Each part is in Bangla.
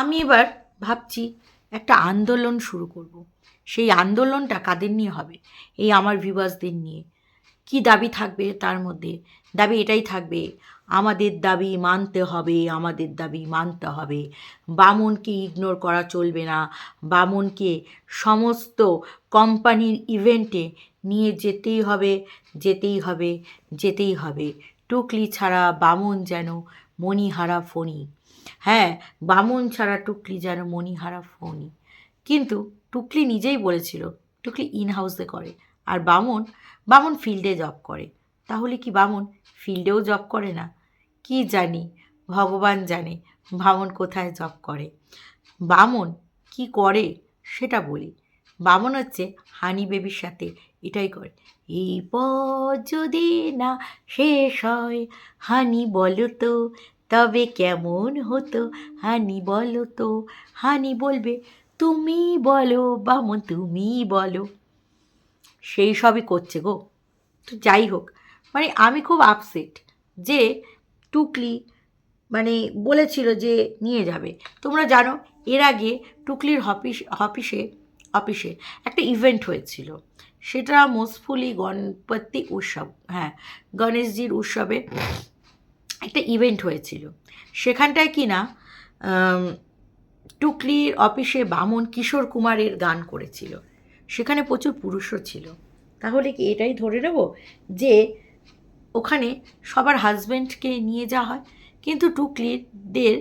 আমি এবার ভাবছি একটা আন্দোলন শুরু করব। সেই আন্দোলনটা কাদের নিয়ে হবে? এই আমার ভিভার্সদের নিয়ে। কি দাবি থাকবে তার মধ্যে? দাবি এটাই থাকবে, আমাদের দাবি মানতে হবে, আমাদের দাবি মানতে হবে। বামনকে ইগনোর করা চলবে না। বামনকে সমস্ত কোম্পানির ইভেন্টে নিয়ে যেতেই হবে যেতেই হবে যেতেই হবে। টুকলি ছাড়া বামন যেন মণিহারা ফণি। হ্যাঁ বামন ছাড়া টুকলি যেন মণিহারা ফণি। কিন্তু টুকলি নিজেই বলেছিল, টুকলি ইন হাউসে করে। আর বামন বামন ফিল্ডে জব করে। তাহলে কি বামন ফিল্ডেও জব করে না? কি জানি, ভগবান জানে বামন কোথায় জব করে। বামন কি করে সেটা বলি। বামন হচ্ছে হানি বেবির সাথে এটাই করে। এই পথ যদি না শেষ হয়, হানি বলো তো, তবে কেমন হতো? হানি বলো তো, হানি বলবে, তুমি বলো, বামন, তুমি বলো। সেই সবই করছে গো। তো যাই হোক মানে আমি খুব আপসেট যে টুকলি মানে বলেছিল যে নিয়ে যাবে। তোমরা জানো, এর আগে টুকলির অফিস অফিসে অফিসে একটা ইভেন্ট হয়েছিল। সেটা মোস্টফুলি গণপতি উৎসব হ্যাঁ গণেশজির উৎসবে একটা ইভেন্ট হয়েছিল। সেখানটায় কি না টুকলির অফিসে বামন কিশোর কুমারের গান করেছিল। সেখানে প্রচুর পুরুষও ছিল। তাহলে কি এটাই ধরে নেব যে ওখানে সবার হাজব্যান্ডকে নিয়ে যাওয়া হয়, কিন্তু টুকলিদের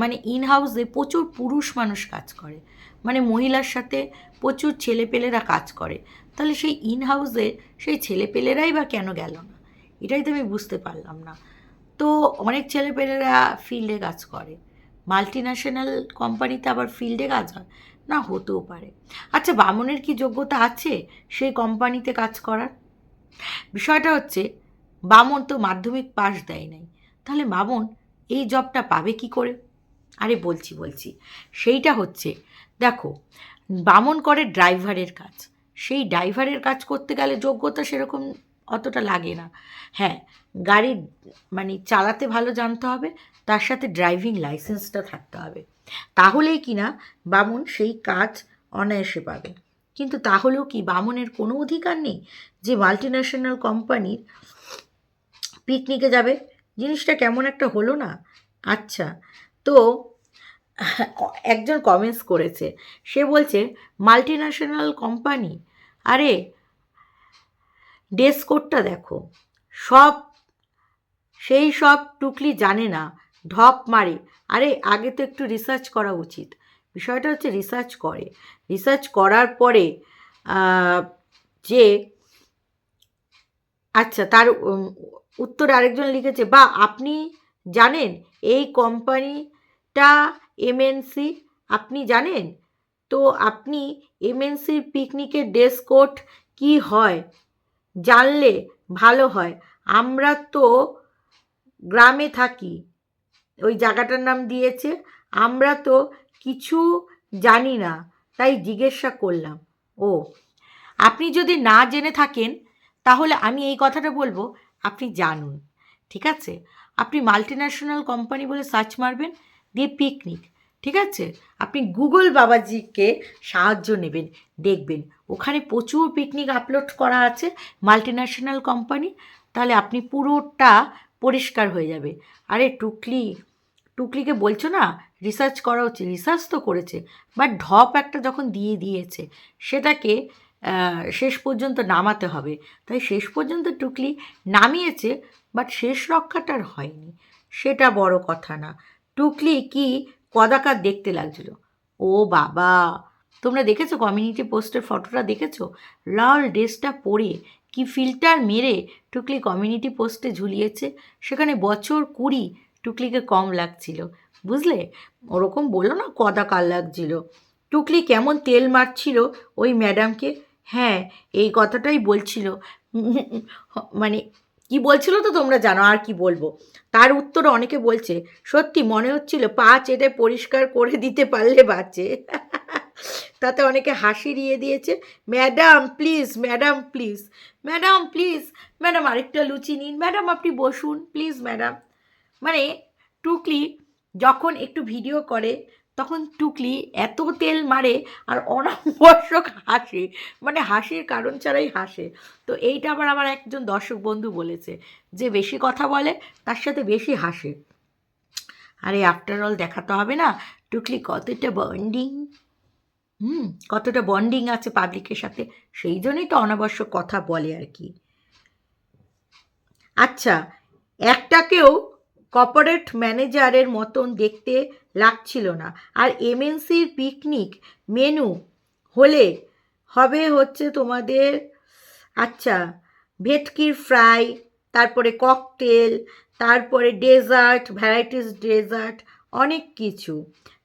মানে ইন হাউসে প্রচুর পুরুষ মানুষ কাজ করে। মানে মহিলার সাথে প্রচুর ছেলেপেলেরা কাজ করে। তাহলে সেই ইন হাউসে সেই ছেলেপেলেরাই বা কেন গেল না? এটাই তো আমি বুঝতে পারলাম না। তো অনেক ছেলেপেলেরা ফিল্ডে কাজ করে। মাল্টি ন্যাশনাল কোম্পানিতে আবার ফিল্ডে কাজ হয়। না, হতেও পারে। আচ্ছা বামনের কি যোগ্যতা আছে সেই কোম্পানিতে কাজ করার? বিষয়টা হচ্ছে, বামন তো মাধ্যমিক পাশ দেয় নাই। তাহলে বামন এই জবটা পাবে কি করে? আরে, বলছি বলছি। সেইটা হচ্ছে, দেখো, বামন করে ড্রাইভারের কাজ। সেই ড্রাইভারের কাজ করতে গেলে যোগ্যতা সেরকম অতটা লাগে না। হ্যাঁ গাড়ি মানে চালাতে ভালো জানতে হবে, তার সাথে ড্রাইভিং লাইসেন্সটা থাকতে হবে। তাহলেই কি না, বামুন সেই কাজ অনায়াসে পাবে। কিন্তু তাহলেও কি, বামনের কোনো অধিকার নেই যে মাল্টি ন্যাশনাল কোম্পানির পিকনিকে যাবে? জিনিসটা কেমন একটা হলো না? আচ্ছা তো একজন কমেন্টস করেছে। সে বলছে মাল্টি ন্যাশনাল কোম্পানি আরে ড্রেস কোডটা দেখো। সব, সেই সব টুকলি জানে না, ঢপ মারে। আরে, আগে তো একটু রিসার্চ করা উচিত। বিষয়টা হচ্ছে রিসার্চ করে। রিসার্চ করার পরে যে আচ্ছা তার উত্তরে আরেকজন লিখেছে, বা, আপনি জানেন, এই কোম্পানিটা এমএনসি আপনি জানেন? তো আপনি এমএনসির পিকনিকের ড্রেস কোড কী হয়? জানলে ভালো হয়। আমরা তো গ্রামে থাকি, ওই জায়গাটার নাম দিয়েছে। আমরা তো কিছু জানি না, তাই জিজ্ঞাসা করলাম। ও, আপনি যদি না জেনে থাকেন, তাহলে আমি এই কথাটা বলব, আপনি জানুন, ঠিক আছে? আপনি মাল্টি ন্যাশনাল কোম্পানি বলে সার্চ মারবেন দিয়ে পিকনিক ঠিক আছে? আপনি গুগল বাবাজিকে সাহায্য নেবেন, দেখবেন। ওখানে প্রচুর পিকনিক আপলোড করা আছে মাল্টি ন্যাশনাল কোম্পানি তাহলে আপনি পুরোটা পরিষ্কার হয়ে যাবে। আরে টুকলি, টুকলিকে বলছো না? রিসার্চ করা উচিত রিসার্চ তো করেছে বাট ঢপ একটা যখন দিয়ে দিয়েছে, সেটাকে শেষ পর্যন্ত নামাতে হবে। তাই শেষ পর্যন্ত টুকলি নামিয়েছে বাট শেষ রক্ষাটার হয়নি। সেটা বড় কথা না। টুকলি কি কদাকার দেখতে লাগছিল। ও বাবা! তোমরা দেখেছ কমিউনিটি পোস্টের ফটোটা দেখেছ? লাল ড্রেসটা পরে কি ফিল্টার মেরে টুকলি কমিউনিটি পোস্টে ঝুলিয়েছে? সেখানে বছর কুড়ি টুকলিকে কম লাগছিল। বুঝলে? ওরকম বলল না কদাকার লাগছিল। টুকলি কেমন তেল মারছিল ওই ম্যাডামকে হ্যাঁ এই কথাটাই বলছিল। মানে কি বলছিল তো তোমরা জানো, আর কি বলব? তার উত্তরে অনেকে বলছে, সত্যি মনে হচ্ছিল পা চেটে পরিষ্কার করে দিতে পারলে বাঁচে। তাতে অনেকে হাসি দিয়ে দিয়েছে, madam, please madam please madam please, madam, আরেকটা লুচি নিন, ম্যাডাম, আপনি বসুন, প্লিজ, ম্যাডাম। মানে টুকলি যখন একটু ভিডিও করে তখন টুকলি এত তেল মারে আর অনাবশ্যক হাসে। মানে হাসির কারণ ছাড়াই হাসে। তো এইটা আবার আমার একজন দর্শক বন্ধু বলেছে যে বেশি কথা বলে, তার সাথে বেশি হাসে। আরে আফটার অল দেখাতে হবে না। টুকলি কতটা বন্ডিং হুম, কতটা বন্ডিং আছে পাবলিকের সাথে? সেই জন্যই তো অনাবশ্যক কথা বলে আর কি। আচ্ছা একটাকেও কর্পোরেট ম্যানেজারের মতন দেখতে লাগছিল না। আর এমএনসির পিকনিক মেনু হলে হবে হচ্ছে তোমাদের আচ্ছা ভেটকির ফ্রাই তারপরে ককটেল তারপরে ডেজার্ট ভ্যারাইটিস ডেজার্ট অনেক কিছু।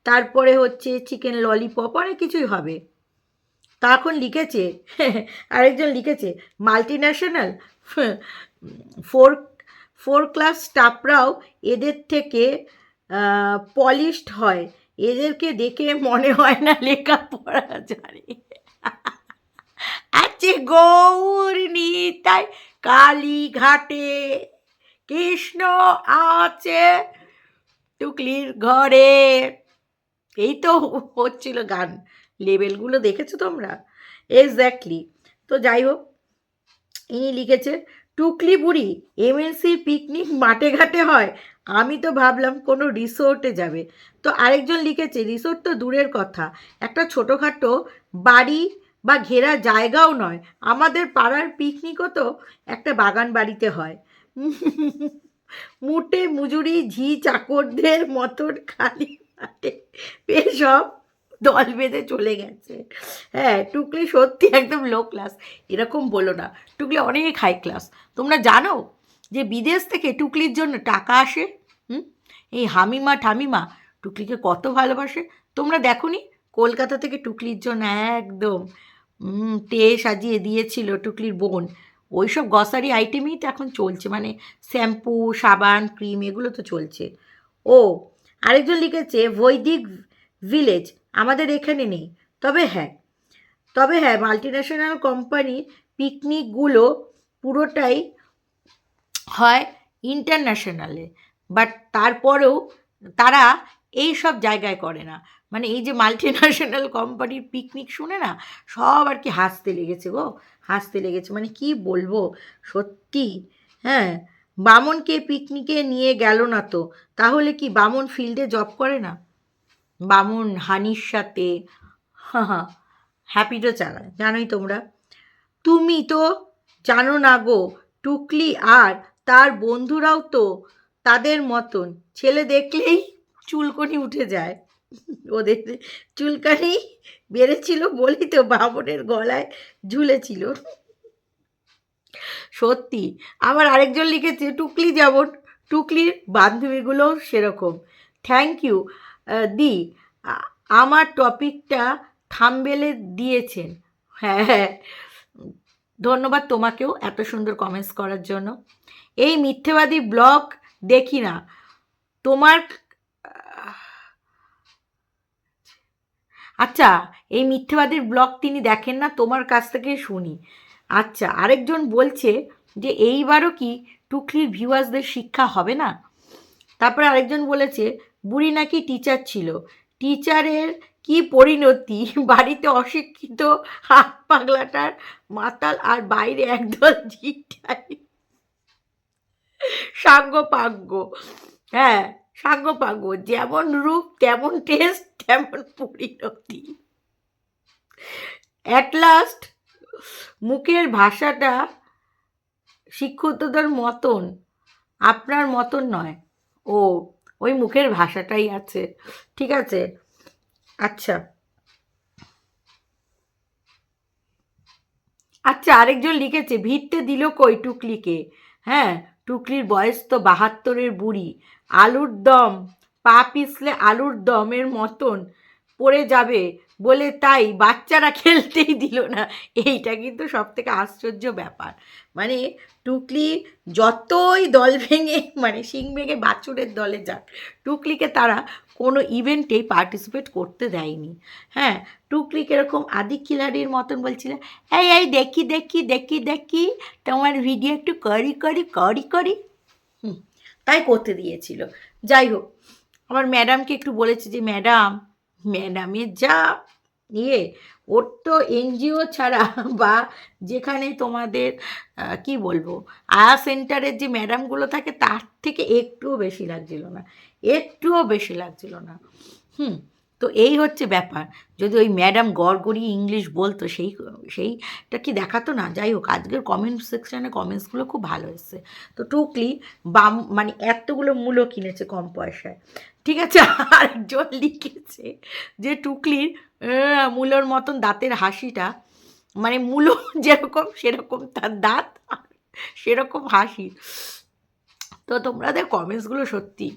তারপরে হচ্ছে চিকেন ললিপপ অনেক কিছুই হবে। তা এখন লিখেছে, আরেকজন লিখেছে multi national four four class স্টাফরাও এদের থেকে পলিশড হয়। এদেরকে দেখে মনে হয় না লেখা লেখাপড়া জানে। আছে গৌর নিতাই, কালীঘাটে কৃষ্ণ আছে টুকলির ঘরে। এই তো হচ্ছিল গান। লেবেলগুলো দেখেছ তোমরা? এক্স্যাক্টলি তো যাই হোক, ইনি লিখেছে টুকলি বুড়ি এমএনসির পিকনিক মাঠে ঘাটে হয়। আমি তো ভাবলাম কোনো রিসোর্টে যাবে। তো আরেকজন লিখেছে রিসোর্ট তো দূরের কথা। একটা ছোটোখাটো বাড়ি বা ঘেরা জায়গাও নয়। আমাদের পাড়ার পিকনিকও তো একটা বাগান বাড়িতে হয়। মুটে, মুজুরি, ঝি, চাকরদের মতন খালি মাঠে। সব দল বেঁধে চলে গেছে। হ্যাঁ টুকলি সত্যি একদম লো ক্লাস এরকম বলো না। টুকলি অনেক হাই ক্লাস তোমরা জানো যে বিদেশ থেকে টুকলির জন্য টাকা আসে? হুম? এই হামিমা ঠামিমা টুকলিকে কত ভালোবাসে? তোমরা দেখো নি কলকাতা থেকে টুকলির জন্য একদম তে সাজিয়ে দিয়েছিল টুকলির বোন। ওই সব গ্রসারি আইটেমই তো এখন চলছে। মানে শ্যাম্পু, সাবান, ক্রিম, এগুলো তো চলছে। ও, আরেকজন লিখেছে বৈদিক ভিলেজ আমাদের এখানে নেই। তবে হ্যাঁ তবে হ্যাঁ মাল্টিন্যাশনাল কোম্পানি পিকনিকগুলো পুরোটাই হয় ইন্টারন্যাশনালে বাট তারপরেও তারা এই সব জায়গায় করে না। মানে এই যে মাল্টিন্যাশনাল কোম্পানির পিকনিক শুনে না সব আর কি হাসতে লেগেছে গো, হাসতে লেগেছে। মানে কি বলব, সত্যি হ্যাঁ বামনকে পিকনিকে নিয়ে গেল না তো। তাহলে কি বামন ফিল্ডে জব করে না? বামন হানির সাথে, হা হা হ্যাপিডো চালায় জানোই তোমরা। তুমি তো জানো না গো, টুকলি আর তার বন্ধুরাও তো তাদের মতন। ছেলে দেখলেই চুলকনি উঠে যায়। ওদের চুলকানি বেড়েছিল বলি তো বামনের গলায় ঝুলেছিল। সত্যি, আবার আরেকজন লিখেছে, টুকলি যেমন, টুকলির বান্ধবীগুলো সেরকম। থ্যাংক ইউ দি আমার টপিকটা থামবেলে দিয়েছেন। হ্যাঁ হ্যাঁ। ধন্যবাদ তোমাকেও এত সুন্দর কমেন্টস করার জন্য। এই মিথ্যেবাদী ব্লগ দেখি না। তোমার আচ্ছা এই মিথ্যেবাদীর ব্লগ তিনি দেখেন না, তোমার কাছ থেকে শুনি। আচ্ছা আরেকজন বলছে যে, এইবারও কি টুকলির ভিউয়ার্সদের শিক্ষা হবে না? তারপরে আরেকজন বলেছে বুড়ি নাকি টিচার ছিল। টিচারের কি পরিণতি? বাড়িতে অশিক্ষিত হাত পাগলাটার মাতাল আর বাইরে একদল জিটাই সাঙ্গ পাঙ্গ হ্যাঁ সাঙ্গ পাঙ্গ যেমন রূপ, তেমন টেস্ট তেমন পরিণতি। অ্যাট লাস্ট মুখের ভাষাটা শিক্ষিতদের মতন, আপনার মতন নয়। ও ওই মুখের ভাষাটাই আছে। ঠিক আছে? আচ্ছা। আচ্ছা আরেকজন লিখেছে, ভিড়তে দিল কই টুকলিকে? হ্যাঁ টুকলির বয়স তো বাহাত্তরের বুড়ি। আলুর দম, পা পিসলে আলুর দমের মতন। পড়ে যাবে বলে তাই বাচ্চারা খেলতেই দিল না। এইটা কিন্তু সব থেকে আশ্চর্য ব্যাপার। মানে টুকলি যতই দল ভেঙে মানে শিং ভেঙে বাছুরের দলে যাক, টুকলিকে তারা কোনো ইভেন্টেই পার্টিসিপেট করতে দেয়নি। হ্যাঁ টুকলি কীরকম আদি খিলাড়ির মতন বলছিল, এই এই, দেখি দেখি দেখি দেখি, তোমার ভিডিও একটু করি করি করি করি। হুম, তাই করতে দিয়েছিল। যাই হোক আবার ম্যাডামকে একটু বলেছে যে ম্যাডাম ম্যাডামের যা ইয়ে ওর তো এনজিও ছাড়া বা যেখানে তোমাদের কি বলব, আয়া সেন্টারের যে ম্যাডামগুলো থাকে তার থেকে একটুও বেশি লাগছিল না, একটুও বেশি লাগছিল না। হুম তো এই হচ্ছে ব্যাপার। যদি ওই ম্যাডাম গড়গড়ি ইংলিশ বলতো, সেই, সেইটা কি দেখাতো না? যাই হোক আজকের কমেন্ট সেকশানে কমেন্টসগুলো খুব ভালো এসছে। তো টুকলি বাম মানে এতগুলো মূলো কিনেছে কম পয়সায়। ঠিক আছে, আরেকজন লিখেছে যে টুকলির মূলোর মতন দাঁতের হাসিটা মানে মূলো যেরকম সেরকম তার দাঁত সেরকম হাসি। তো তোমাদের কমেন্টসগুলো সত্যি।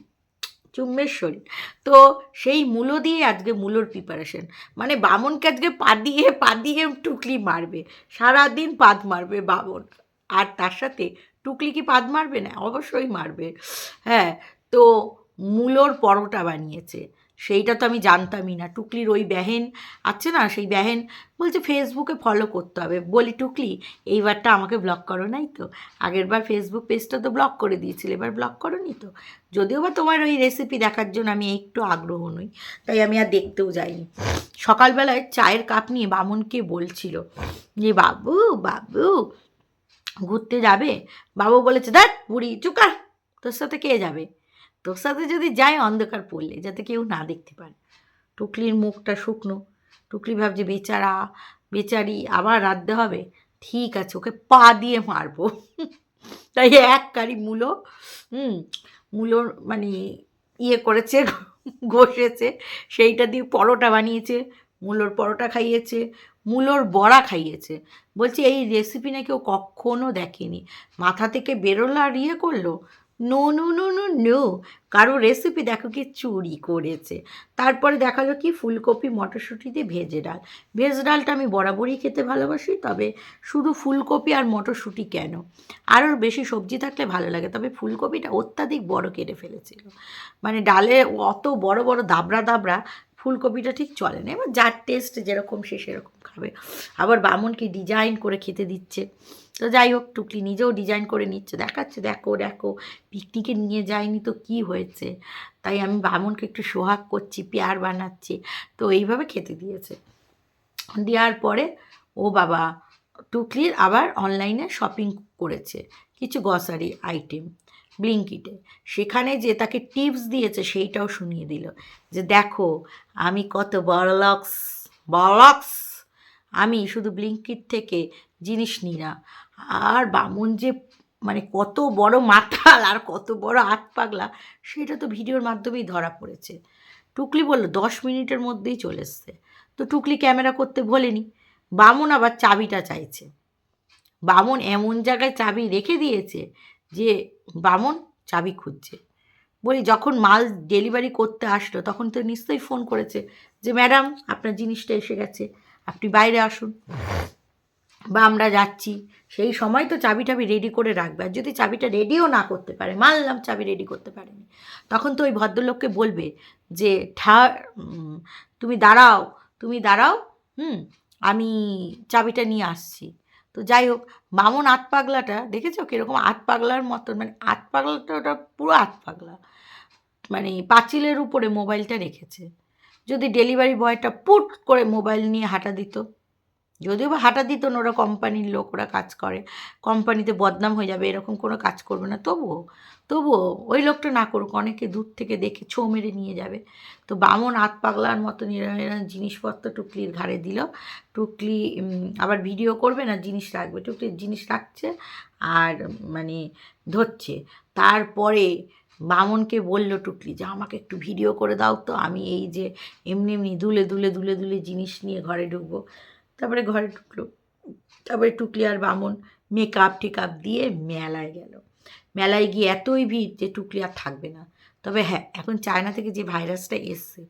চুম্বেশ্বরী তো সেই মূলো দিয়ে আজকে মূলোর প্রিপারেশন মানে বামনকে আজকে পা দিয়ে পা দিয়ে টুকলি মারবে। সারাদিন পাত মারবে বামন। আর তার সাথে টুকলি কি পাত মারবে না? অবশ্যই মারবে। হ্যাঁ তো মূলোর পরোটা বানিয়েছে। সেইটা তো আমি জানতামই না। টুকলির ওই ব্যাহেন আছে না, সেই ব্যাহেন বলছে ফেসবুকে ফলো করতে হবে। বলি, টুকলি, এইবারটা আমাকে ব্লক করো নাই তো? আগের বার ফেসবুক পেজটা তো ব্লক করে দিয়েছিলে, এবার ব্লক করো নি তো? যদিও বা তোমার ওই রেসিপি দেখার জন্য আমি একটু আগ্রহ নই, তাই আমি আর দেখতেও যাইনি। সকালবেলায় চায়ের কাপ নিয়ে বামনকে বলছিল যে, বাবু বাবু, ঘুরতে যাবে? বাবু বলেছে দেখ বুড়ি চুকা তোর সাথে কে যাবে? তোর সাথে যদি যায় অন্ধকার পড়লে, যাতে কেউ না দেখতে পারে। টুকলির মুখটা শুকনো। টুকলি ভাবছে, বেচারা, বেচারি আবার রাঁধতে হবে? ঠিক আছে, ওকে পা দিয়ে মারবো। তাই এক কারি মূলো, হুম মূলোর মানে ইয়ে করেছে, ঘষেছে, সেইটা দিয়ে পরোটা বানিয়েছে, মূলোর পরোটা খাইয়েছে, মূলোর বড়া খাইয়েছে। বলছে, এই রেসিপি নাকি ও কখনো দেখেনি। মাথা থেকে বেরোলো আর ইয়ে করল? No no no no no. কারও রেসিপি দেখো কি চুরি করেছে। তারপরে দেখাল কি ফুলকপি মটরশুঁটি দিয়ে ভেজে ডাল। ভেজ ডালটা আমি বরাবরই খেতে ভালোবাসি, তবে শুধু ফুলকপি আর মটরশুঁটি কেন? আরও বেশি সবজি থাকলে ভালো লাগে, তবে ফুলকপিটা অত্যাধিক বড় কেটে ফেলেছিল। মানে ডালে অত বড় বড় দাবড়া দাবড়া ফুলকপিটা ঠিক চলে না। এবার যার টেস্ট যেরকম সে সেরকম খাবে। আবার বামনকে ডিজাইন করে খেতে দিচ্ছে। তো যাই হোক, টুকলি নিজেও ডিজাইন করে নিচ্ছে, দেখাচ্ছে, দেখো দেখো পিকনিকে নিয়ে যায়নি তো কি হয়েছে? তাই আমি বামনকে একটু সোহাগ করছি, পেয়ার বানাচ্ছি, তো এইভাবে খেতে দিয়েছে। দেওয়ার পরে, ও বাবা, টুকলির আবার অনলাইনে শপিং করেছে কিছু গ্রসারি আইটেম ব্লিঙ্কিটে সেখানে যে তাকে টিপস দিয়েছে, সেইটাও শুনিয়ে দিল যে, দেখো, আমি কত বড়লক্স বড়লক্স, আমি শুধু ব্লিঙ্কিট থেকে জিনিস নিই না আর বামুন যে মানে কত বড় মাতাল আর কত বড় হাত পাগলা, সেটা তো ভিডিওর মাধ্যমেই ধরা পড়েছে। টুকলি বলল, দশ মিনিটের মধ্যেই চলে এসছে। তো টুকলি ক্যামেরা করতে ভোলেনি বামুন আবার চাবিটা চাইছে। বামুন এমন জায়গায় চাবি রেখে দিয়েছে যে বামন চাবি খুঁজছে। বলি, যখন মাল ডেলিভারি করতে আসলো, তখন তো নিশ্চয়ই ফোন করেছে যে, ম্যাডাম, আপনার জিনিসটা এসে গেছে। আপনি বাইরে আসুন। বা আমরা যাচ্ছি, সেই সময় তো চাবি টাবি রেডি করে রাখবে। আর যদি চাবিটা রেডিও না করতে পারে, মানলাম চাবি রেডি করতে পারেনি, তখন তো ওই ভদ্রলোককে বলবে যে, ঠা তুমি দাঁড়াও তুমি দাঁড়াও, হুম, আমি চাবিটা নিয়ে আসছি। তো যাই হোক, মামন আত পাগলাটা, দেখেছ কীরকম আত পাগলার মতন? মানে আত পাগলাটা ওটা পুরো আত পাগলা। মানে পাঁচিলের উপরে মোবাইলটা রেখেছে। যদি ডেলিভারি বয়টা পুট করে মোবাইল নিয়ে হাঁটা দিত। যদিও বা হাঁটা দিত না, ওরা কোম্পানির লোক ওরা কাজ করে। কোম্পানিতে বদনাম হয়ে যাবে, এরকম কোনো কাজ করবে না। তবুও তবুও ওই লোকটা না করুক, অনেকে দূর থেকে দেখে ছো মেরে নিয়ে যাবে। তো বামন হাত পাগলার মতো এরম জিনিসপত্র টুকলির ঘাড়ে দিল। টুকলি আবার ভিডিও করবে না, জিনিস রাখবে। টুকলির জিনিস রাখছে আর মানে ধরছে। তারপরে বামনকে বলল টুকলি, যে, আমাকে একটু ভিডিও করে দাও তো, আমি এই যে এমনি এমনি দুলে দুলে দুলে দুলে জিনিস নিয়ে ঘরে ঢুকবো। তারপরে ঘরে ঢুকলো। তারপরে টুকলি আর বামন মেকআপ টেকআপ দিয়ে মেলায় গেল। মেলায় গিয়ে এতই ভিড় যে টুকলি আর থাকবে না। তবে হ্যাঁ এখন চায়না থেকে যে ভাইরাসটা এসছে,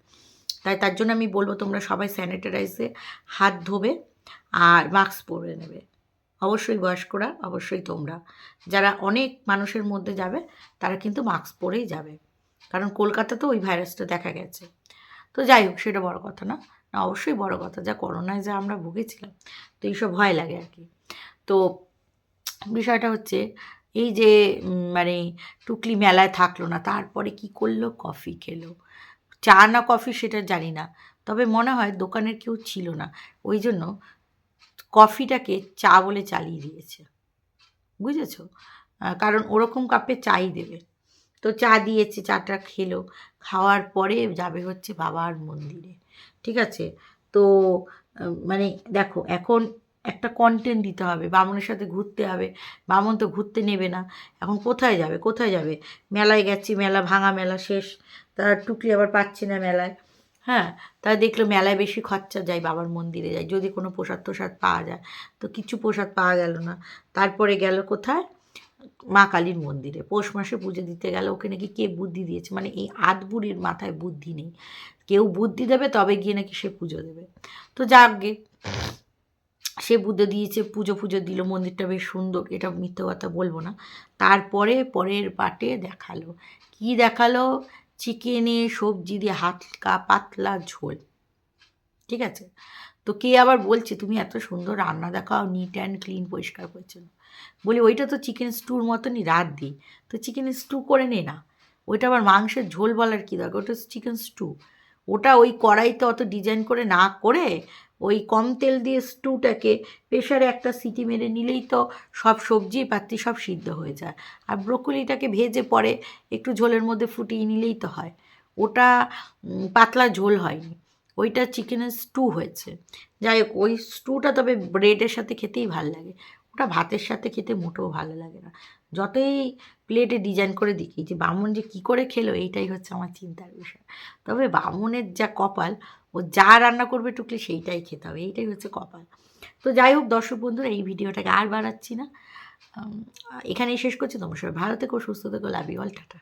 তাই তার জন্য আমি বলব তোমরা সবাই স্যানিটাইজে হাত ধোবে আর মাস্ক পরে নেবে। অবশ্যই বয়স্করা, অবশ্যই তোমরা। যারা অনেক মানুষের মধ্যে যাবে, তারা কিন্তু মাস্ক পরেই যাবে। কারণ কলকাতাতেও ওই ভাইরাসটা দেখা গেছে। তো যাই হোক, সেটা বড় কথা না। অবশ্যই বড় কথা, যা করোনায় যা আমরা ভুগেছিলাম, তো এইসব ভয় লাগে আর কি। তো বিষয়টা হচ্ছে, এই যে মানে টুকলি মেলায় থাকল না, তারপরে কি করল? কফি খেলো। চা না কফি সেটা জানি না, তবে মনে হয় দোকানের কেউ ছিল না, ওই জন্য কফিটাকে চা বলে চালিয়ে দিয়েছে। বুঝেছ? কারণ ওরকম কাপে চাই দেবে। তো চা দিয়েছে, চাটা খেলো, খাওয়ার পরে যাবে হচ্ছে বাবার মন্দিরে। ঠিক আছে? তো মানে দেখো, এখন একটা কন্টেন্ট দিতে হবে, বামুনের সাথে ঘুরতে হবে। বামুন তো ঘুরতে নেবে না। এখন কোথায় যাবে? কোথায় যাবে? মেলায় গেছি, মেলা, ভাঙা মেলা শেষ। তার টুকলি আবার পাচ্ছি না মেলায়। হ্যাঁ তা দেখল মেলায় বেশি খরচা যায়, বাবার মন্দিরে যায়। যদি কোনো প্রসাদ টোসাদ পাওয়া যায়। তো কিছু প্রসাদ পাওয়া গেল না। তারপরে গেল কোথায়? মা কালীর মন্দিরে। পৌষ মাসে পুজো দিতে গেলে ওকে নাকি কে বুদ্ধি দিয়েছে? মানে এই আধবুড়ির মাথায় বুদ্ধি নেই। কেউ বুদ্ধি দেবে, তবে গিয়ে নাকি সে পুজো দেবে। তো যাক গে, সে বুদ্ধি দিয়েছে, পুজো পুজো দিল, মন্দিরটা বেশ সুন্দর, এটা মিথ্যে কথা বলব না। তারপরে পরের পাটে দেখাল। কি দেখাল? চিকেনে সবজি দিয়ে হালকা পাতলা ঝোল। ঠিক আছে? তো কে আবার বলছে, তুমি এত সুন্দর রান্না দেখাও নিট অ্যান্ড ক্লিন পরিষ্কার পরিচ্ছন্ন। বলি, ওইটা তো চিকেন স্টুর মতনই, রাত দিই। তো চিকেন স্টু করে নে না। ওইটা আবার মাংসের ঝোল বলার কী দরকার? ওটা চিকেন স্টু ওটা ওই কড়াইতে অত ডিজাইন করে না করে ওই কম তেল দিয়ে স্টুটাকে প্রেশারে একটা সিটি মেরে নিলেই তো সব সবজি পাত্তি সব সিদ্ধ হয়ে যায়। আর ব্রোকলিটাকে ভেজে পরে একটু ঝোলের মধ্যে ফুটিয়ে নিলেই তো হয়। ওটা পাতলা ঝোল হয়নি। ওইটা চিকেনের স্টু হয়েছে। যাই হোক, ওই স্টুটা তবে ব্রেডের সাথে খেতেই ভালো লাগে। ওটা ভাতের সাথে খেতে মোটেও ভালো লাগে না। যতই প্লেটে ডিজাইন করে দেখি যে বামুন যে কী করে খেলো, এইটাই হচ্ছে আমার চিন্তার বিষয়। তবে বামুনের যা কপাল, ও যা রান্না করবে টুকলে সেইটাই খেতে হবে, এইটাই হচ্ছে কপাল। তো যাই হোক দর্শক বন্ধুরা, এই ভিডিওটাকে আর বাড়াচ্ছি না। এখানেই শেষ করছি। তোমার সবাই ভালো থেকো, সুস্থ থেকো লাভ অল টাটা।